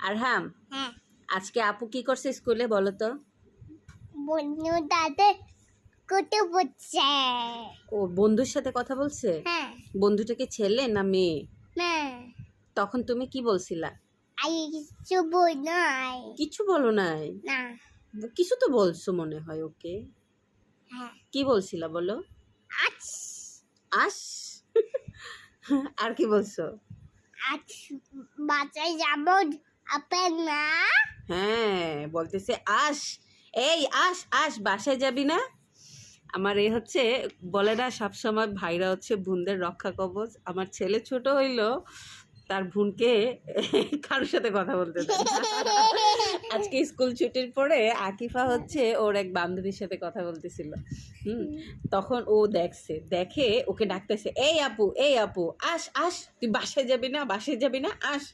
আর হ্যাঁ। হ্যাঁ আজকে আপু কি করছে স্কুলে বলো তো? বন্ধু তাদের কোটে পড়ছে ও বন্ধুর সাথে কথা বলছে? হ্যাঁ। বন্ধুটাকে ছেলে না মেয়ে? না। তখন তুমি কি বলছিলা? আই কিছু বই নাই। কিছু বলো নাই? না। কিছু তো বলছো মনে হয় ওকে। হ্যাঁ। কি বলছিলা বলো? আজ আস। আর কি বলছো? আজ বাচ্চায় যাব। না হ্যাঁ বলতেছে, আস, এই আস আস, বাসায় যাবি না? আমার এই হচ্ছে, বলে না, সবসময় ভাইরা হচ্ছে বোনদের রক্ষা কবচ। আমার ছেলে ছোট হইল, তার বোনকে কারোর সাথে কথা বলতে আজকে স্কুল ছুটির পরে আকিফা হচ্ছে ওর এক বান্ধবীর সাথে কথা বলতেছিল। হুম, তখন ও দেখছে, দেখে ওকে ডাকতেছে, এই আপু এই আপু, আস আস, তুই বাসায় যাবি না, বাসায় যাবি না, আস।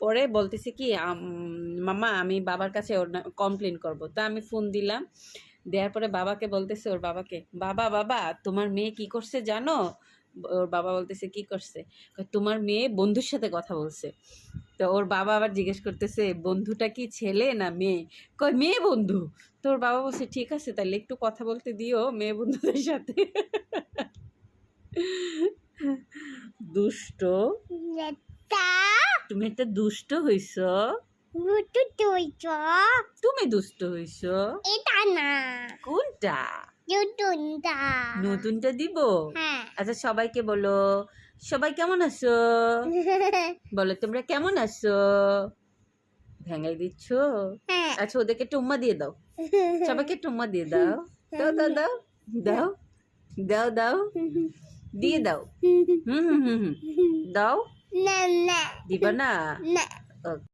পরে বলতেছে কি মামা আমি বাবার কাছে ওর কমপ্লেন করব। তা আমি ফোন দিলাম। দেওয়ার পরে বাবাকে বলতেছে ওর বাবাকে বাবা বাবা তোমার মেয়ে কি করছে জানো? ওর বাবা বলতেছে কি করছে? তোমার মেয়ে বন্ধুর সাথে কথা বলছে। তো ওর বাবা আবার জিজ্ঞেস করতেছে বন্ধুটা কি ছেলে না মেয়ে? কয় মেয়ে বন্ধু। তো ওর বাবা বলছে ঠিক আছে তাহলে একটু কথা বলতে দিও মেয়ে বন্ধুদের সাথে। দুষ্ট। তুমি একটা দুষ্ট হইছ। তুমি দুষ্ট হইছ। এটা না। কোনটা? রুটুনটা নতুনটা দিব? হ্যাঁ। আচ্ছা সবাইকে বলো। সবাই কেমন আছো? বলো তোমরা কেমন আছো? ভেঙাই দিচ্ছ? হ্যাঁ। আচ্ছা ওদেরকে টুম্মা দিয়ে দাও। সবাইকে টুম্মা দিয়ে দাও। দাও দাও দাও। দাও। দাও দাও। দিয়ে দাও। হুম হুম হুম হুম। দাও না না দিবা না না